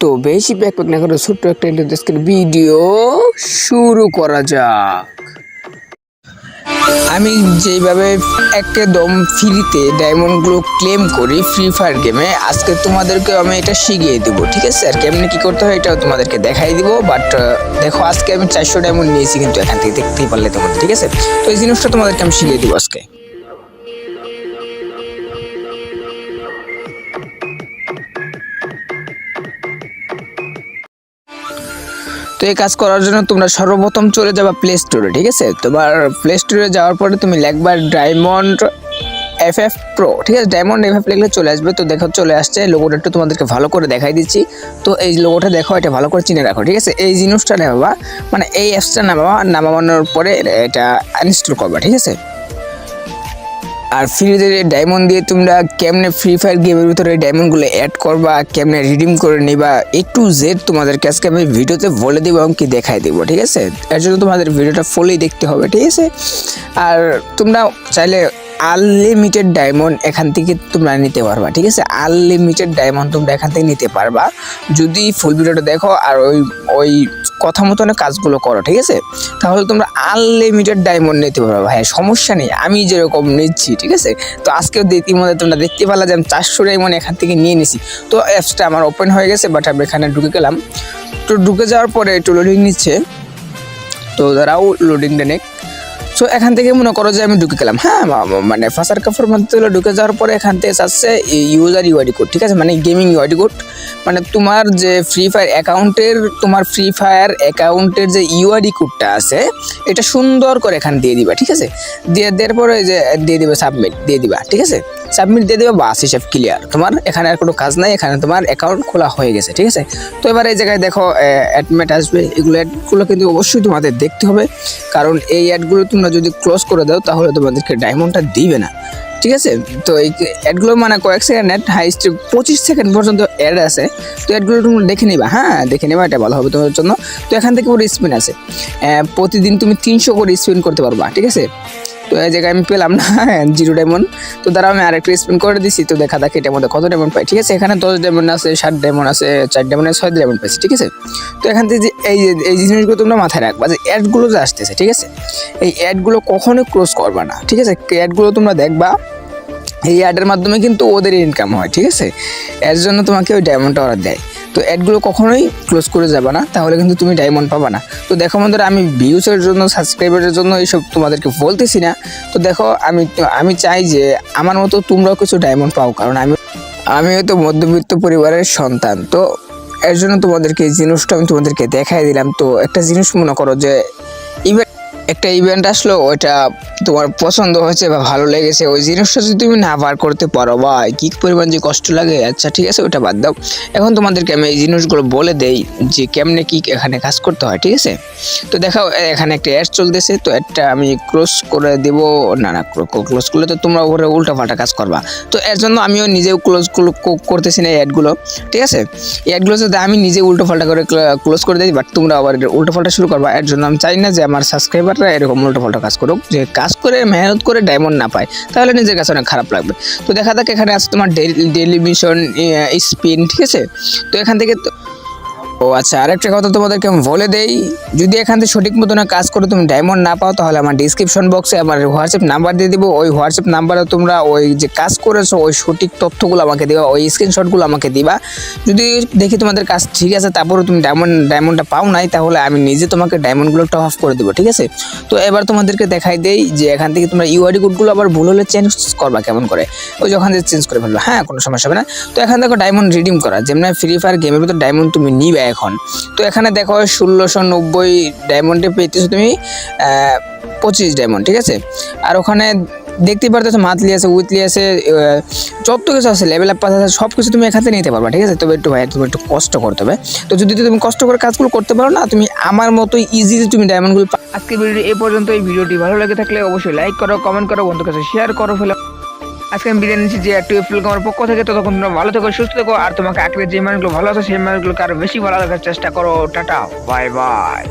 তো বেশি ব্যাকপ্যাক না করে ছোট্ট একটা ইন্টারনেটের ভিডিও শুরু করা যাক। আমি যেভাবে একদম ফ্রিতে ডায়মন্ডগুলো ক্লেম করি ফ্রি ফায়ার গেমে আজকে তোমাদেরকে আমি এটা শিখিয়ে দেবো, ঠিক আছে? আর কেমনি কী করতে হয় এটাও তোমাদেরকে দেখাই দিব বাট দেখো, আজকে আমি চারশো ডায়মন্ড নিয়েছি কিন্তু এখান থেকে দেখতেই পারলে তোমাদের ঠিক আছে? তো এই জিনিসটা তোমাদেরকে আমি শিখিয়ে দিব আজকে। তো এই কাজ করার জন্য তোমরা সর্বপ্রথম চলে যাবা প্লে স্টোরে ঠিক আছে? তোমার প্লে স্টোরে যাওয়ার পরে তুমি লেখবার ডায়মন্ড এফ এফ প্রো ঠিক আছে? ডায়মন্ড এফ এফ লিখলে চলে আসবে। তো দেখো, চলে আসছে। লোগোটা একটু তোমাদেরকে ভালো করে দেখাই দিচ্ছি। তো এই লোগোটা দেখো, এটা ভালো করে চিনে রাখো, ঠিক আছে? এই জিনিসটা নেবা মানে এই অ্যাপসটা নামাবা, নামানোর পরে এটা আনইনস্টল করবা, ঠিক আছে? আর ফ্রিতে ডায়মন্ড দিয়ে তোমরা কেমনে ফ্রি ফায়ার গেমের ভিতরে ডায়মন্ডগুলো অ্যাড করবা, কেমনে রিডিম করে নিবা এ টু জেড তোমাদেরকে আজকে আমি ভিডিওতে বলে দেবো এবং কি দেখাই দেবো, ঠিক আছে? এর জন্য তোমাদের ভিডিওটা ফুলই দেখতে হবে, ঠিক আছে? আর তোমরা চাইলে আনলিমিটেড ডায়মন্ড এখান থেকে তোমরা নিতে পারবা, ঠিক আছে? আনলিমিটেড ডায়মন্ড তোমরা এখান থেকে নিতে পারবা। যদি ফুল ভিডিওটা দেখো আর ওই ওই কথা মতন কাজগুলো করো, ঠিক আছে? তাহলে তোমরা আনলিমিটেড ডায়মন্ড নিতে পারবে। ভাই সমস্যা নেই, আমি যেরকম নিচ্ছি, ঠিক আছে? তো আজকেও ইতিমধ্যে তোমরা দেখতে পেলা যে আমি চারশো ডায়মন্ড এখান থেকে নিয়ে নিছি। তো অ্যাপসটা আমার ওপেন হয়ে গেছে বাট আমি এখানে ঢুকে গেলাম। তো ঢুকে যাওয়ার পরে একটু লোডিং নিচ্ছে। তো দাঁড়াও লোডিংটা নেক সো এখান থেকে মনে করো যে আমি ঢুকে গেলাম। হ্যাঁ মানে ফাঁসার কাপড় মধ্যে ঢুকে যাওয়ার পরে এখান থেকে আসছে ইউজার ইউআইডি কোড ঠিক আছে? মানে গেমিং ইউআইডি কোড মানে তোমার যে ফ্রি ফায়ার অ্যাকাউন্টের তোমার ফ্রি ফায়ার অ্যাকাউন্টের যে ইউআইডি কোডটা আছে, এটা সুন্দর করে এখানে দিয়ে দিবা, ঠিক আছে? দিয়ে দেওয়ার পরে যে, দিয়ে দিবে সাবমিট দিয়ে দিবা, ঠিক আছে? সাবমিট দিয়ে দেবে, বাস হিসাব ক্লিয়ার তোমার এখানে আর কোনো কাজ নাই, এখানে তোমার অ্যাকাউন্ট খোলা হয়ে গেছে, ঠিক আছে? তো এবার এই জায়গায় দেখো অ্যাডমেট আসবে। এগুলো অ্যাডগুলো কিন্তু অবশ্যই তোমাদের দেখতে হবে। কারণ এই অ্যাডগুলো তোমরা যদি ক্লোজ করে দাও, তাহলে তোমাদেরকে ডায়মন্ডটা দিবে না। ঠিক আছে? তো এই অ্যাডগুলো মানে কয়েক সেকেন্ড অ্যাড হাইস্ট পঁচিশ সেকেন্ড পর্যন্ত অ্যাড আছে। তো অ্যাডগুলো তুমি দেখে নিবা হ্যাঁ? দেখে নিবা, এটা ভালো হবে তোমাদের জন্য। তো এখান থেকে পুরো স্পিন আছে। প্রতিদিন তুমি তিনশো করে স্পিন করতে পারবা, ঠিক আছে? তো এই জায়গায় আমি পেলাম না জিরো ডায়মন্ড তো দ্বারা আমি আরেকটা স্পিন করে দিছি, তো দেখা যাক এটার মধ্যে কত ডায়মন্ড পাই। ঠিক আছে, এখানে দশ ডায়মন্ড আছে সাত ডায়মন্ড আছে, চার ডায়মন্ড আছে, ছয় ডায়মন্ড পাইছি, ঠিক আছে? তো এখান থেকে যে এই এই জিনিসগুলো তোমরা মাথায় রাখবা যে অ্যাডগুলো যে আসতেছে, ঠিক আছে? এই অ্যাডগুলো কখনোই ক্লোজ করবা না, ঠিক আছে? অ্যাডগুলো তোমরা দেখবা, এই অ্যাডের মাধ্যমে কিন্তু ওদের ইনকাম হয়, ঠিক আছে? এর জন্য তোমাকে ওই ডায়মন্ডটা অর্ডার দেয়। তো অ্যাডগুলো কখনোই ক্লোজ করে যাবে না, তাহলে কিন্তু তুমি ডায়মন্ড পাবা না। তো দেখো বন্ধুরা, আমি ভিউসের জন্য সাবস্ক্রাইবারের জন্য এইসব তোমাদেরকে বলতেছি না। তো দেখো, আমি আমি চাই যে আমার মতো তোমরাও কিছু ডায়মন্ড পাও, কারণ আমি আমি হয়তো মধ্যবিত্ত পরিবারের সন্তান। তো এর জন্য তোমাদেরকে এই জিনিসটা আমি তোমাদেরকে দেখাই দিলাম। তো একটা জিনিস মনে করো যে ইভেন্ট একটা ইভেন্ট আসলো, ওইটা তোমার পছন্দ হয়েছে বা ভালো লেগেছে, ওই জিনিসটা যদি তুমি না বার করতে পারো বা কি পরিমাণ যে কষ্ট লাগে। আচ্ছা ঠিক আছে ওটা বাদ দাও। এখন তোমাদেরকে আমি এই জিনিসগুলো বলে দেই যে কেমনে কি এখানে কাজ করতে হয়, ঠিক আছে? তো দেখাও, এখানে একটা অ্যাড চলতেছে, তো অ্যাডটা আমি ক্লোজ করে দেব। না না ক্লোজ করলে তো তোমরা ওপরে উল্টা পাল্টা কাজ করবা। তো এর জন্য আমিও নিজেও ক্লোজ করতেছি না এই অ্যাডগুলো ঠিক আছে? এই অ্যাডগুলো যদি আমি নিজে উল্টো পাল্টা করে ক্লোজ করে দিই বাট তোমরা আবার উল্টো পাল্টা শুরু করবা, এর জন্য আমি চাই না যে আমার সাবস্ক্রাইবাররা এরকম উল্টো পাল্টা কাজ করুক, যে কাজ করে মেহনত করে ডায়মন্ড না পায়, তাহলে নিজের কাছে অনেক খারাপ লাগবে। তো দেখা যাক, এখানে আছে তোমার ডেলি মিশন স্পিন ঠিক আছে? তো এখান থেকে ও আচ্ছা আরেকটা কথা তোমাদেরকে আমি বলে দেই, যদি এখান থেকে সঠিক মতন কাজ করে, তুমি ডায়মন্ড না পাও, তাহলে আমার ডিসক্রিপশন বক্সে আমার হোয়াটসঅ্যাপ নাম্বার দিয়ে দেবো। ওই হোয়াটসঅ্যাপ নাম্বারে তোমরা ওই যে কাজ করেছ, ওই সঠিক তথ্যগুলো আমাকে দিবা, ওই স্ক্রিনশটগুলো আমাকে দিবা। যদি দেখি তোমাদের কাজ ঠিক আছে তারপরে তুমি ডায়মন্ড ডায়মন্ডটা পাও নাই, তাহলে আমি নিজে তোমাকে ডায়মন্ডগুলো টপ অফ করে দেবো, ঠিক আছে? তো এবার তোমাদেরকে দেখাই দেই যে এখান থেকে তোমরা ইউআইডি কোডগুলো আবার ভুল হলে চেঞ্জ করবা কেমন করে? ওই যখন চেঞ্জ করে ফেলবা হ্যাঁ কোনো সমস্যা হবে না। তো এখান দেখো ডায়মন্ড রিডিম করা, যেমন ফ্রি ফায়ার গেমের ভিতরে ডায়মন্ড তুমি নিবে এখন। তো এখানে দেখো ষোলোশো নব্বই ডায়মন্ডে পেতেছো তুমি পঁচিশ ডায়মন্ড ঠিক আছে? আর ওখানে দেখতে পারতেছো মান্থলি আছে উইকলি আছে যত কিছু আছে লেভেল আপ আছে সব কিছু তুমি এখান নিতে পারবা, ঠিক আছে? তবে একটু ভাই তুমি একটু কষ্ট করতে হবে। তো যদি তুমি কষ্ট করে কাজগুলো করতে পারো না, তুমি আমার মতো ইজিলি তুমি ডায়মন্ডগুলো আজকে ভিডিও এ পর্যন্ত, এই ভিডিওটি ভালো লেগে থাকলে অবশ্যই লাইক করো কমেন্ট করো, বন্ধুর কাছে শেয়ার করো, ফেলে আজকে আমি বিদায় নিচ্ছি যে একটু এপ্রিল আমার পক্ষ থেকে। ততক্ষণ তোমরা ভালো থেকো, সুস্থ থেকো, আর তোমাকে আঁকড়ে যে মানুষগুলো ভালো আছে সেই মানুষগুলোকে আরও বেশি ভালো রাখার চেষ্টা করো। Tata, bye bye.